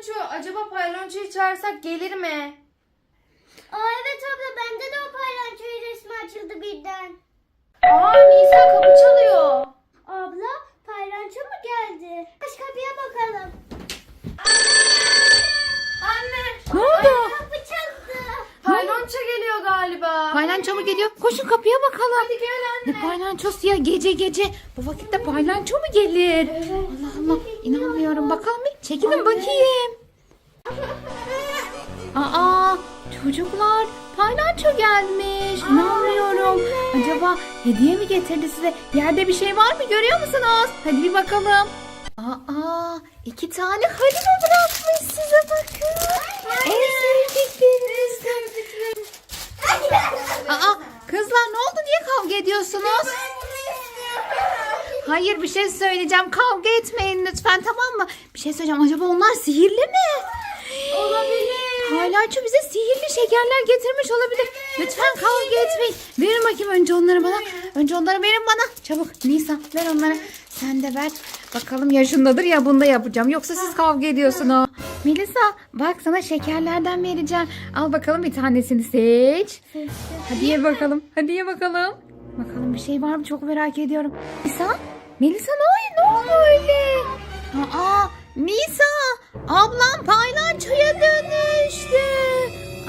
paylanço. Acaba paylançoyu çağırsak gelir mi? Aa evet abla bende de o paylaşıyor resmi açıldı birden. Aa Nisa kapı çalıyor. Abla paylaşıyor mu geldi? Aç kapıya bakalım. Anne. Ne oldu? Kapı çaldı. Paylanço geliyor galiba. Paylanço mu geliyor? Koşun kapıya bakalım. Hadi gel anne. Ne paylançosu ya gece gece. Bu vakitte paylanço mu gelir? Allah Allah inanmıyorum. Bakalım çekilin bakayım. Aa çocuklar paylanço gelmiş. İnanmıyorum. Acaba hediye mi getirdi size? Yerde bir şey var mı görüyor musunuz? Hadi bir bakalım. Aa iki tane harita bırakmış size bakın. En sevdiklerinizden. Aa kızlar ne oldu niye kavga ediyorsunuz? Hayır bir şey söyleyeceğim. Kavga etmeyin lütfen tamam mı? Bir şey söyleyeceğim. Acaba onlar sihirli mi? Olabilir. Paylaşçı bize sihirli şekerler getirmiş olabilir. Lütfen kavga etmeyin. Verin bakayım önce onları bana. Önce onları verin bana. Çabuk Nisa ver onları. Sen de ver. Bakalım yaşındadır ya bunda yapacağım. Yoksa siz kavga ediyorsunuz. Melisa bak sana şekerlerden vereceğim. Al bakalım bir tanesini seç. Hadi ye bakalım. Hadi ye bakalım. Bakalım bir şey var mı çok merak ediyorum. Nisa? Melisa ne? Ne oldu öyle? Aa Nisa ablam paylançoya dönüştü.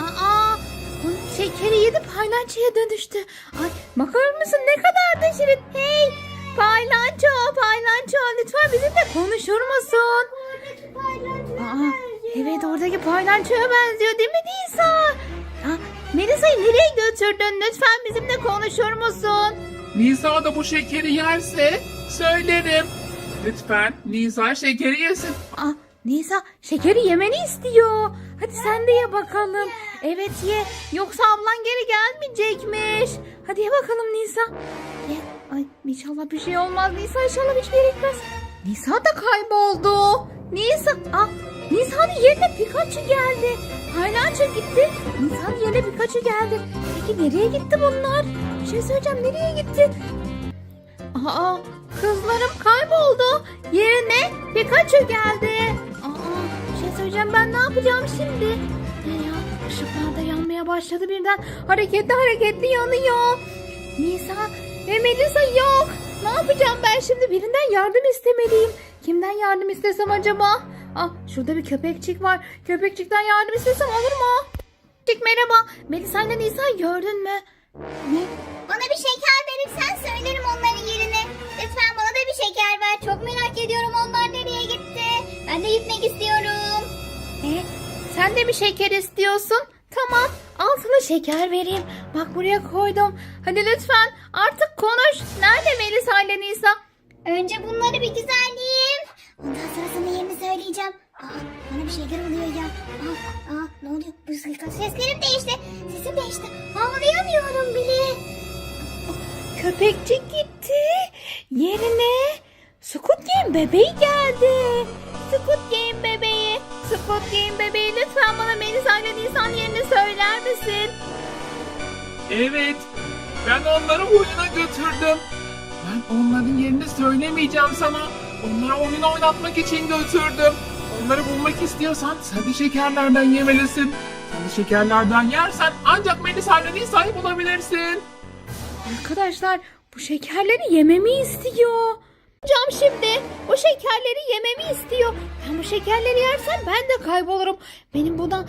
Aa bunun şekeri yedi paylançoya dönüştü. Ay bakar mısın ne kadar da şirin. Hey paylanço paylanço lütfen bizimle konuşur musun? Aa, evet oradaki paylançoya benziyor değil mi Nisa? Ha, Melisa'yı nereye götürdün? Lütfen bizimle konuşur musun? Nisa da bu şekeri yerse söylerim. Lütfen Nisa şekeri yesin. Aa, Nisa şekeri yemeni istiyor. Hadi sen de ye bakalım. Evet ye. Yoksa ablan geri gelmeyecekmiş. Hadi ye bakalım Nisa. Ye. Ay inşallah bir şey olmaz. Nisa inşallah hiçbir yere gitmez. Nisa da kayboldu. Nisa. Aa, Nisa'nın yerine Pikachu geldi. Paylaşçı gitti. Nisa'nın yerine Pikachu geldi. Peki nereye gitti bunlar? Bir şey söyleyeceğim. Nereye gitti? Aa, kızlarım kayboldu. Yerine Pikachu geldi. Aa, bir şey söyleyeceğim ben ne yapacağım şimdi? Ne ya? Işıklar da yanmaya başladı birden. Hareketli hareketli yanıyor. Nisa ve Melisa yok. Ne yapacağım ben şimdi? Birinden yardım istemeliyim. Kimden yardım istesem acaba? Ah, şurada bir köpekçik var. Köpekçikten yardım istesem olur mu? Köpekçik merhaba. Melisa ile Nisa gördün mü? Ne? Bana bir şeker verirsen söylerim onların yerini. Lütfen bana da bir şeker ver. Çok merak ediyorum onlar nereye gitti. Ben de gitmek istiyorum. E, sen de bir şeker istiyorsun. Tamam. Al sana şeker vereyim. Bak buraya koydum. Hadi lütfen artık konuş. Nerede Melisa ile Nisa? Önce bunları bir güzelleyeyim. Köpekçik gitti. Yerine Squid Game bebeği geldi. Squid Game bebeği. Squid Game bebeği lütfen bana Melisa ile Nisa'nın yerini söyler misin? Evet. Ben onları oyuna götürdüm. Ben onların yerini söylemeyeceğim sana. Onları oyun oynatmak için götürdüm. Onları bulmak istiyorsan de şekerlerden yemelisin. De şekerlerden yersen ancak Melisa ile Nisa'yı bulabilirsin. Arkadaşlar bu şekerleri yememi istiyor. Cam şimdi bu şekerleri yememi istiyor. Ben bu şekerleri yersem ben de kaybolurum. Benim buna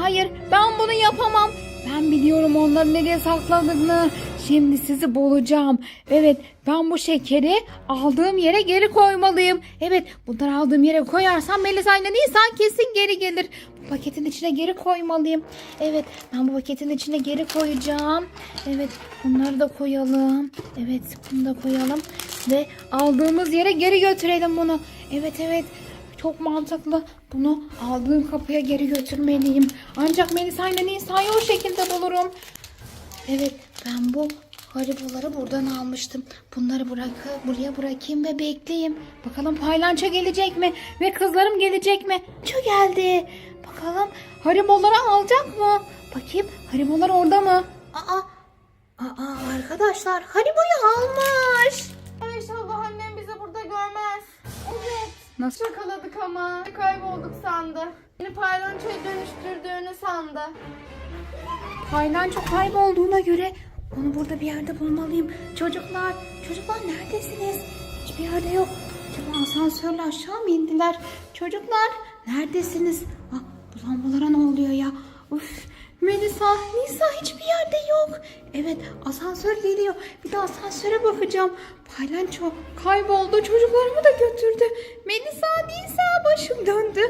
hayır ben bunu yapamam. Ben biliyorum onların nereye sakladığını. Şimdi sizi bulacağım. Evet ben bu şekeri aldığım yere geri koymalıyım. Evet bunları aldığım yere koyarsam Melisa ile Nisan kesin geri gelir. Bu paketin içine geri koymalıyım. Evet ben bu paketin içine geri koyacağım. Evet bunları da koyalım. Evet bunu da koyalım. Ve aldığımız yere geri götürelim bunu. Evet evet çok mantıklı. Bunu aldığım kapıya geri götürmeliyim. Ancak Melisa ile Nisa'yı o şekilde bulurum. Evet ben bu hariboları buradan almıştım. Bunları bırakıp buraya bırakayım ve bekleyeyim. Bakalım paylanço gelecek mi? Ve kızlarım gelecek mi? Ço geldi. Bakalım hariboları alacak mı? Bakayım haribolar orada mı? Aa, aa arkadaşlar hariboyu almış. Nasıl? Yakaladık ama. Kaybolduk sandı. Beni paylonçoya dönüştürdüğünü sandı. Paylanço kaybolduğuna göre onu burada bir yerde bulmalıyım. Çocuklar, çocuklar neredesiniz? Hiçbir yerde yok. Acaba asansörle aşağı mı indiler? Çocuklar neredesiniz? Ah, bu lambalara ne oluyor ya? Uf, Melisa, Nisa hiçbir yerde yok. Evet, asansör geliyor. Bir de asansöre bakacağım. Paylanço kayboldu. Çocuklarımı da götürdü. Melisa, Nisa başım döndü.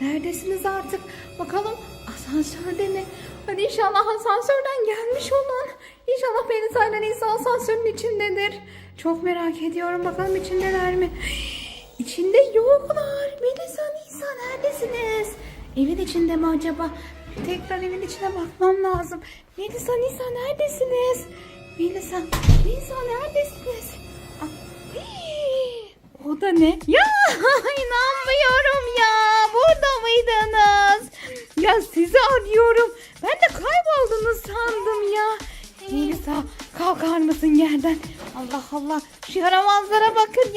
Neredesiniz artık? Bakalım asansörde mi? Hadi inşallah asansörden gelmiş olun. İnşallah Melisa ile Nisa asansörün içindedir. Çok merak ediyorum. Bakalım içindeler mi? İçinde yoklar. Melisa, Nisa neredesiniz? Evin içinde mi acaba? Tekrar evin içine bakmam lazım. Melisa, Nisa neredesiniz? Melisa, Nisa neredesiniz? Ah, hii, O da ne? Ya inanmıyorum ya. Burada mıydınız? Ya sizi arıyorum. Ben de kayboldunuz sandım ya. Melisa kalkar mısın yerden? Allah Allah şu yaramazlara bakın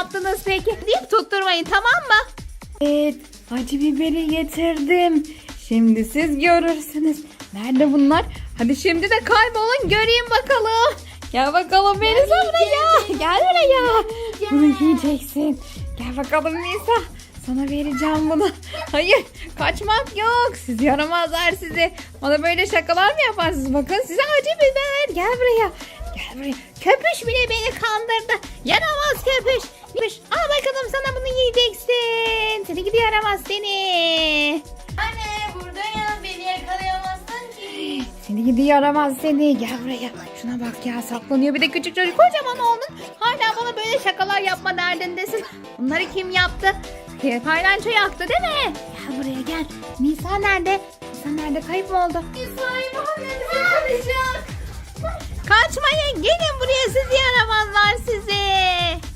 yaptınız peki? Deyip tutturmayın tamam mı? Evet acı biberi getirdim. Şimdi siz görürsünüz. Nerede bunlar? Hadi şimdi de kaybolun göreyim bakalım. Gel bakalım Melisa buraya. Gel buraya. Bunu yiyeceksin. Gel bakalım Nisa. Sana vereceğim bunu. Hayır kaçmak yok. Siz yaramazlar sizi. Bana böyle şakalar mı yaparsınız? Bakın size acı biber. Gel buraya. Gel buraya. Köpüş bile beni kandırdı. Yaramaz köpüş çıkmış. Al bakalım sana bunu yiyeceksin. Seni gidi yaramaz seni. Anne buradayım beni yakalayamazsın ki. Seni gidi yaramaz seni. Gel buraya. Şuna bak ya saklanıyor. Bir de küçük çocuk kocaman oldun. Hala bana böyle şakalar yapma derdindesin. Bunları kim yaptı? Paylanço yaktı değil mi? Gel buraya gel. Nisa nerede? Nisa nerede? Kayıp mı oldu? Nisa'yı Muhammed'e kalacak. Kaçmayın. Gelin buraya sizi yaramazlar sizi.